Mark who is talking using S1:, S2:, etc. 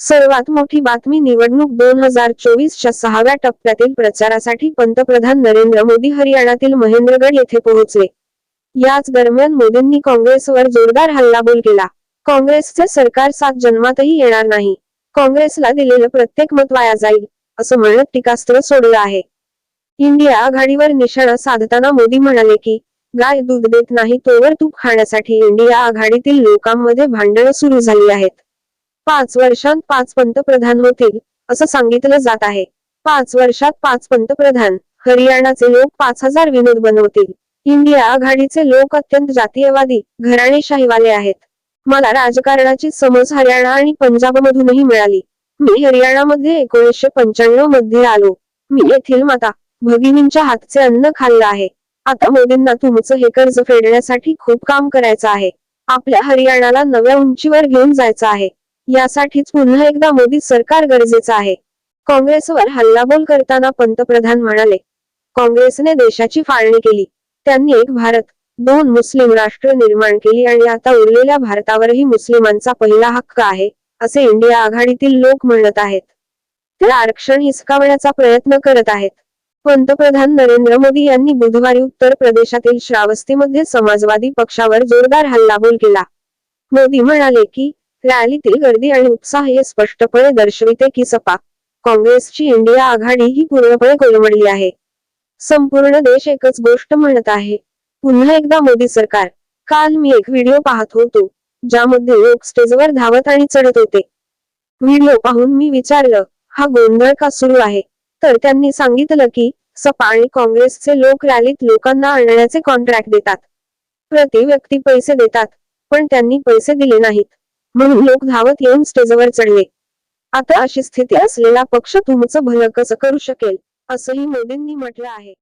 S1: सर्वात मोठी बातमी निवडणूक दोन हजार चोवीसच्या सहाव्या टप्प्यातील प्रचारासाठी पंतप्रधान नरेंद्र मोदी हरियाणातील महेंद्रगड येथे पोहोचले. याच दरम्यान मोदींनी काँग्रेसवर जोरदार हल्लाबोल केला. काँग्रेसचे सरकार सात जन्मातही येणार नाही. काँग्रेसला दिलेलं प्रत्येक मत वाया जाईल असं म्हणत टीकास्त्र सोडलं आहे. इंडिया आघाडीवर निशाणा साधताना मोदी म्हणाले की गाय दूध देत नाही तोवर तूप खाण्यासाठी इंडिया आघाडीतील लोकांमध्ये भांडणं सुरू झाली आहेत. पाच वर्षांत पाच पंतप्रधान होतील असं सांगितलं जात आहे. पाच वर्षात पाच पंतप्रधान हरियाणाचे लोक पाच हजार विनोद बनवतील. इंडिया आघाडीचे लोक अत्यंत जातीयवादी घराणेशाहीवाले आहेत. मला राजकारणाची समज हरियाणा आणि पंजाब मधूनही मिळाली. मी हरियाणामध्ये एकोणीसशे पंच्याण्णवमध्ये आलो. मी येथील माता भगिनींच्या हातचे अन्न खाल्लं आहे. आता मोदींना तुमचं हे कर्ज फेडण्यासाठी खूप काम करायचं आहे. आपल्या हरियाणाला नव्या उंचीवर घेऊन जायचं आहे. यासाठीच पुन्हा एकदा मोदी सरकार गरजेचं आहे. काँग्रेसवर हल्लाबोल करताना पंतप्रधान म्हणाले काँग्रेसने देशाची फाळणी केली त्यांनी एक भारत दोन मुस्लिम राष्ट्र निर्माण केली आणि आता उरलेल्या भारतावरही मुस्लिमांचा पहिला हक्क आहे असे इंडिया आघाडीतील लोक म्हणत आहेत. ते आरक्षण हिसकावण्याचा प्रयत्न करत आहेत. पंतप्रधान नरेंद्र मोदी यांनी बुधवारी उत्तर प्रदेशातील श्रावस्तीमध्ये समाजवादी पक्षावर जोरदार हल्लाबोल केला. मोदी म्हणाले की रॅलीतील गर्दी आणि उत्साह हे स्पष्टपणे दर्शविते की सपा काँग्रेसची इंडिया आघाडी ही पूर्णपणे कोलमडली आहे. संपूर्ण देश एकच गोष्ट म्हणत आहे. पुन्हा एकदा मोदी सरकार. काल मी एक व्हिडिओ पाहत होतो ज्यामध्ये लोक स्टेजवर धावत आणि चढत होते. व्हिडिओ पाहून मी विचारलं हा गोंधळ का सुरू आहे? तर त्यांनी सांगितलं की सपा आणि काँग्रेसचे लोक रॅलीत लोकांना आणण्याचे कॉन्ट्रॅक्ट देतात. प्रति व्यक्ती पैसे देतात पण त्यांनी पैसे दिले नाहीत. म्हणून लोक धावत येऊन स्टेजवर चढले. आता अशी स्थिती असलेला पक्ष तुमचं भलं कसं करू शकेल असंही मोदींनी म्हटलं आहे.